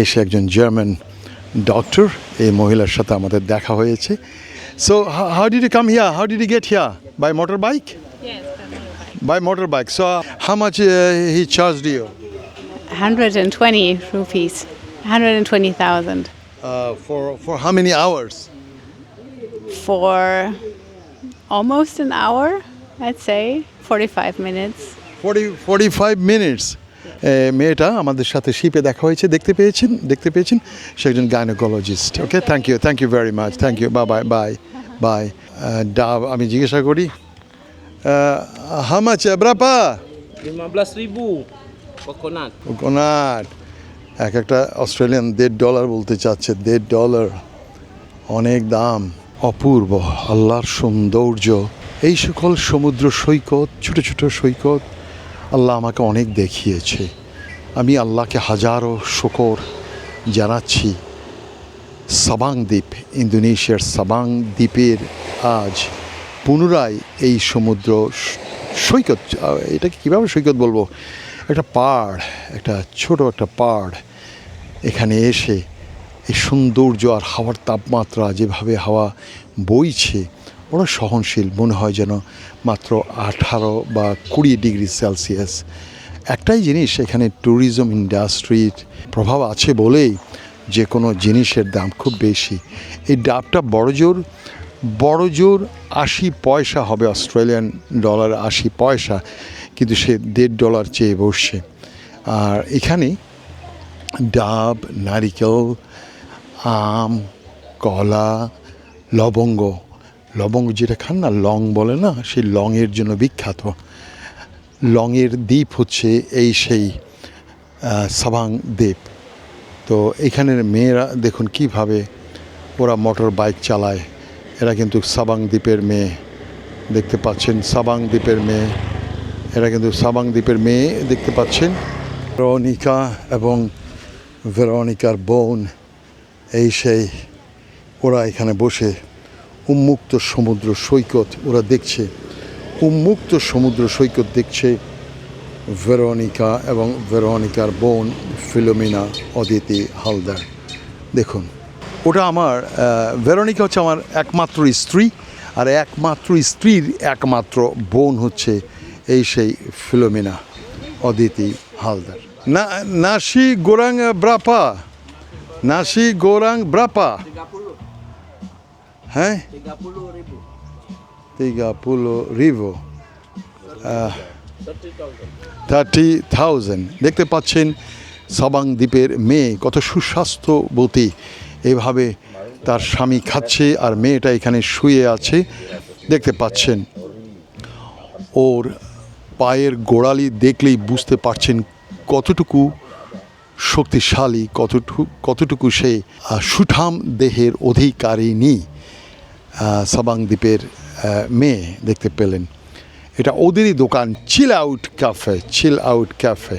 এসে একজন German doctor এই মহিলার সাথে আমাদের দেখা হয়েছে। So how did you come here how did you get here by motor bike by motor bike so how much he charge you 120 rupees, 120,000 for for how many hours for almost an hour, I'd say, 45 minutes. Forty forty five minutes মেয়েটা আমাদের সাথে শিপে দেখা হয়েছে দেখতে পেয়েছেন দেখতে পেয়েছেন? সে একজন gynaecologist okay thank you thank you very much thank you bye bye bye bye ডাব আমি জিজ্ঞাসা করি হামাচ ব্রাপা? 15.000 coconut. কোনাট এক একটা অস্ট্রেলিয়ান দেড় ডলার বলতে চাচ্ছে দেড় ডলার অনেক দাম অপূর্ব আল্লাহর সৌন্দর্য। এই সকল সমুদ্র সৈকত ছোট ছোট সৈকত আল্লাহ আমাকে অনেক দেখিয়েছে। আমি আল্লাহকে হাজারো শকর জানাচ্ছি। সাবাং দ্বীপ, ইন্দোনেশিয়ার সাবাং দ্বীপের আজ পুনরায় এই সমুদ্র সৈকত এটাকে কীভাবে সৈকত বলব? একটা পাড় একটা ছোট একটা পাড় এখানে এসে এই সৌন্দর্য আর হাওয়ার তাপমাত্রা যেভাবে হাওয়া বইছে বড় সহনশীল, মনে হয় যেন মাত্র আঠারো বা কুড়ি ডিগ্রি সেলসিয়াস। একটাই জিনিস, এখানে ট্যুরিজম ইন্ডাস্ট্রির প্রভাব আছে বলেই যে কোনো জিনিসের দাম খুব বেশি। এই ডাবটা বড় জোর বড় জোর আশি পয়সা হবে, অস্ট্রেলিয়ান ডলার আশি পয়সা, কিন্তু সে দেড় ডলার চেয়ে বসছে। আর এখানে ডাব, নারিকেল, আম, কলা, লবঙ্গ লবঙ্গ যেটা খান না, লং বলে না, সেই লংয়ের জন্য বিখ্যাত। লংয়ের দ্বীপ হচ্ছে এই সেই সাবাং দ্বীপ। তো এখানের মেয়েরা, দেখুন কীভাবে ওরা মোটর বাইক চালায়। এরা কিন্তু সাবাং দ্বীপের মেয়ে, দেখতে পাচ্ছেন? সাবাং দ্বীপের মেয়ে, এরা কিন্তু সাবাং দ্বীপের মেয়ে দেখতে পাচ্ছেন? ভেরোনিকা এবং ভেরোনিকার বোন, এই সেই, ওরা এখানে বসে উন্মুক্ত সমুদ্র সৈকত, ওরা দেখছে। উন্মুক্ত সমুদ্র সৈকত দেখছে ভেরোনিকা এবং ভেরোনিকার বোন ফিলোমিনা, অদিতি হালদার। দেখুন, ওটা আমার ভেরোনিকা হচ্ছে আমার একমাত্র স্ত্রী, আর একমাত্র স্ত্রীর একমাত্র বোন হচ্ছে এই সেই ফিলোমিনা, অদিতি হালদার। না, নাসি গোরাং ব্রাপা, নাসি গোরাং ব্রাপা। হ্যাঁ 30 ribu. তিগা পুলো রিভো 30,000. থার্টি থাউজেন্ড দেখতে পাচ্ছেন সাবাং দ্বীপের মেয়ে কত সুস্বাস্থ্যবতী এভাবে তার স্বামী খাচ্ছে আর মেয়েটা এখানে শুয়ে আছে দেখতে পাচ্ছেন ওর পায়ের গোড়ালি দেখলেই বুঝতে পারছেন কতটুকু শক্তিশালী কতটুকু কতটুকু সে সুঠাম দেহের অধিকারিণী সাবাং দ্বীপের মেয়ে দেখতে পেলেন। এটা ওদেরই দোকান chill out cafe chill out cafe